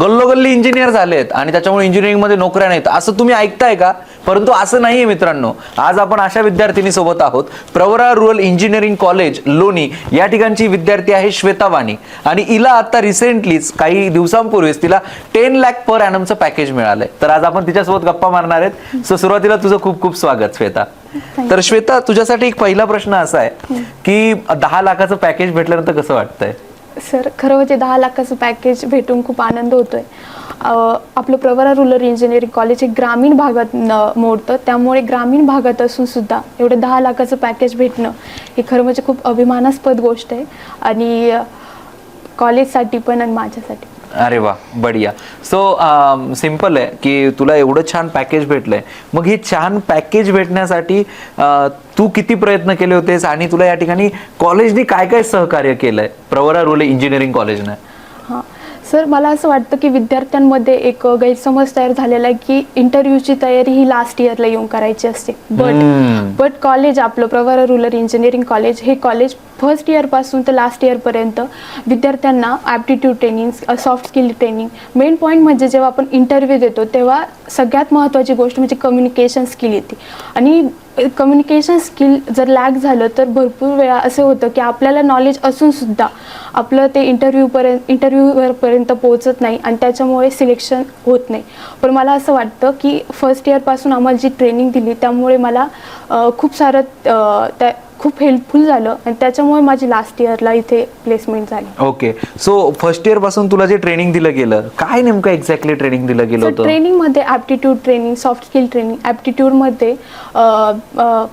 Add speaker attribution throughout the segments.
Speaker 1: गल्लोगल्ली engineer झालेत आणि त्याच्यामुळे इंजिनिअरिंगमध्ये नोकऱ्या नाहीत. असं तुम्ही ऐकताय का? परंतु असं नाहीये मित्रांनो. आज आपण अशा विद्यार्थिनी सोबत आहोत. प्रवरा रुरल इंजिनिअरिंग कॉलेज लोणी. या ठिकाणची विद्यार्थी आहे श्वेता वाणी. आणि हिला आता रिसेंटलीच काही दिवसांपूर्वीच तिला टेन लॅक पर ॲनमचं पॅकेज मिळालंय. तर आज आपण तिच्यासोबत गप्पा मारणार आहेत. सो सुरुवातीला तुझं खूप खूप स्वागत श्वेता. तर श्वेता तुझ्यासाठी एक पहिला प्रश्न असा आहे की दहा लाखाचं पॅकेज भेटल्यानंतर कसं वाटतंय?
Speaker 2: सर खरं म्हणजे दहा लाखाचं पॅकेज भेटून खूप आनंद होतोय. आपलं प्रवरा रुरल इंजिनिअरिंग कॉलेज हे ग्रामीण भागात न- मोडतं. त्यामुळे ग्रामीण भागात असून सुद्धा एवढं दहा लाखाचं पॅकेज भेटणं हे खरं म्हणजे खूप अभिमानास्पद गोष्ट आहे. आणि कॉलेजसाठी पण आणि माझ्यासाठी
Speaker 1: अरे वा बढिया. सो सिंपल um, आहे की तुला एवढं छान पॅकेज भेटलंय. मग हे छान पॅकेज भेटण्यासाठी तू किती प्रयत्न केले होतेस आणि तुला या ठिकाणी कॉलेजने काय काय सहकार्य केलंय? प्रवरा रोले इंजिनिअरिंग कॉलेजने
Speaker 2: हां सर मला असं वाटतं की विद्यार्थ्यांमध्ये एक गैरसमज तयार झालेला आहे की इंटरव्ह्यूची तयारी ही लास्ट इयरला येऊन करायची असते. बट. बट कॉलेज आपलं प्रवरा रुरल इंजिनिअरिंग कॉलेज हे कॉलेज फर्स्ट इयरपासून तर लास्ट इयरपर्यंत विद्यार्थ्यांना aptitude training soft skill training main point म्हणजे जेव्हा आपण इंटरव्ह्यू देतो तेव्हा सगळ्यात महत्त्वाची गोष्ट म्हणजे कम्युनिकेशन स्किल येते. आणि कम्युनिकेशन स्किल जर लॅक झालं तर भरपूर वेळा असं होतं की आपल्याला नॉलेज असूनसुद्धा आपलं ते इंटरव्ह्यूपर्यंत इंटरव्ह्यूवरपर्यंत पोहोचत नाही आणि त्याच्यामुळे सिलेक्शन होत नाही. पण मला असं वाटतं की फर्स्ट इयरपासून आम्हाला जी ट्रेनिंग दिली त्यामुळे मला खूप सारं त्या खूप हेल्पफुल झालं आणि त्याच्यामुळे माझी लास्ट इयरला इथे प्लेसमेंट झाली.
Speaker 1: ओके सो फर्स्ट इयरपासून तुला जे ट्रेनिंग दिलं गेलं काय नेमकं एक्झॅक्टली ट्रेनिंग दिलं गेलं होतं?
Speaker 2: ट्रेनिंगमध्ये aptitude training soft skill training ॲप्टिट्यूडमध्ये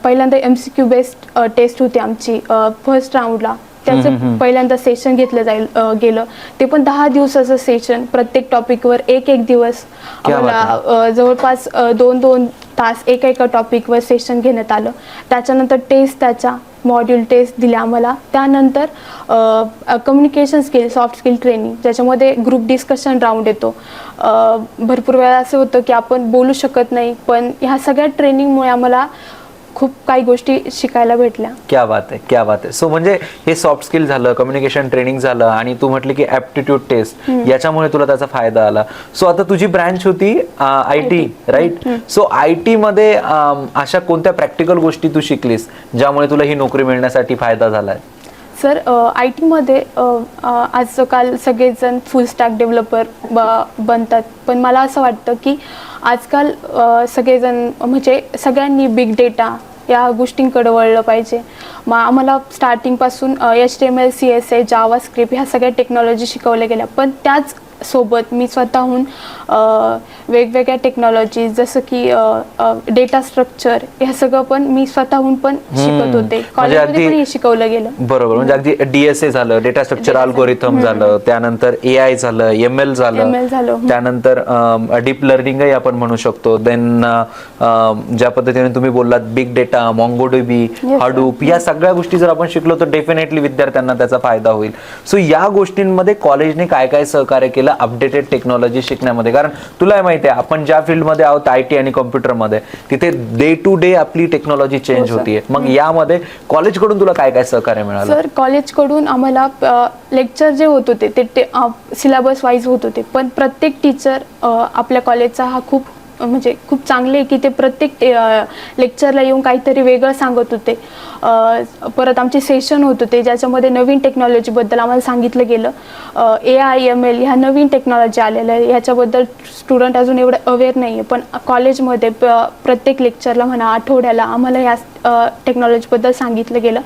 Speaker 2: पहिल्यांदा M C Q based test होती आमची फर्स्ट राऊंडला त्याचं पहिल्यांदा सेशन घेतलं जाईल गेलं. ते पण दहा दिवसाचं सेशन प्रत्येक टॉपिकवर एक एक दिवस. आम्हाला जवळपास दोन दोन तास एका एका टॉपिकवर सेशन घेण्यात आलं. त्याच्यानंतर टेस्ट त्याच्या मॉड्यूल टेस्ट दिल्या आम्हाला. त्यानंतर communication skill soft skill training ज्याच्यामध्ये ग्रुप डिस्कशन राऊंड येतो. भरपूर वेळा असं होतं की आपण बोलू शकत नाही पण ह्या सगळ्या ट्रेनिंगमुळे आम्हाला खूप काही गोष्टी शिकायला भेटल्या.
Speaker 1: क्या बात आहे क्या बात आहे सो म्हणजे हे सॉफ्ट स्किल झालं कम्युनिकेशन ट्रेनिंग झालं आणि तू म्हटली की ऍप्टिट्यूड टेस्ट याच्यामुळे तुला त्याचा फायदा आला. सो आता तुझी ब्रँच होती I T right so I T मध्ये अशा कोणत्या प्रॅक्टिकल गोष्टी तू शिकलीस ज्यामुळे तुला ही नोकरी मिळण्यासाठी फायदा झालाय?
Speaker 2: सर आय टीमध्ये आजकाल सगळेजण फुल स्टॅक डेव्हलपर ब बनतात. पण मला असं वाटतं की आजकाल सगळेजण म्हणजे सगळ्यांनी बिग डेटा या गोष्टींकडे वळलं पाहिजे. मग आम्हाला स्टार्टिंगपासून H T M L C S A JavaScript ह्या सगळ्या टेक्नॉलॉजी शिकवल्या गेल्या. पण त्याच सोबत मी स्वतःहून वेगवेगळ्या टेक्नॉलॉजी जसं की डेटा स्ट्रक्चर ह्या सगळं पण मी स्वतःहून पण शिकत होते.
Speaker 1: म्हणजे
Speaker 2: कॉलेजमध्ये पण हे शिकवलं गेलं.
Speaker 1: बरोबर. म्हणजे अगदी डीएसए झालं डेटा स्ट्रक्चर अल्गोरिथम झालं त्यानंतर ए आय झालं एम एल झालं.
Speaker 2: हं.
Speaker 1: त्यानंतर डीप लर्निंगही आपण म्हणू शकतो. देन ज्या पद्धतीने तुम्ही बोललात बिग डेटा मॉंगोडीबी. हाडूप या सगळ्या गोष्टी जर आपण शिकलो तर डेफिनेटली विद्यार्थ्यांना त्याचा फायदा होईल. सो या गोष्टींमध्ये कॉलेजने काय काय सहकार्य केलं? अपडेटेड टेक्नॉलॉजी शिकण्यामध्ये. कारण तुला माहिती आहे आपण ज्या फील्डमध्ये आहोत आय टी आणि कॉम्प्युटरमध्ये तिथे डे टू डे आपली टेक्नॉलॉजी चेंज
Speaker 2: हो.
Speaker 1: होतीये. मग यामध्ये कॉलेजकडून तुला काय काय सहकार्य मिळालं?
Speaker 2: सर कॉलेजकडून आम्हाला लेक्चर जे होत होते ते सिलेबस वाईज होत होते. पण प्रत्येक टीचर आपल्या कॉलेजचा हा खूप म्हणजे खूप चांगले आहे की ते प्रत्येक लेक्चरला येऊन काहीतरी वेगळं सांगत होते. परत आमचे सेशन होत होते ज्याच्यामध्ये नवीन टेक्नॉलॉजीबद्दल आम्हाला सांगितलं गेलं. ए आय एम एल ह्या नवीन टेक्नॉलॉजी आलेल्या आहे ह्याच्याबद्दल स्टुडंट अजून एवढं अवेअर नाही आहे. पण कॉलेजमध्ये प- प्रत्येक लेक्चरला म्हणा आठवड्याला आम्हाला ह्या टेक्नॉलॉजीबद्दल सांगितलं गेलं.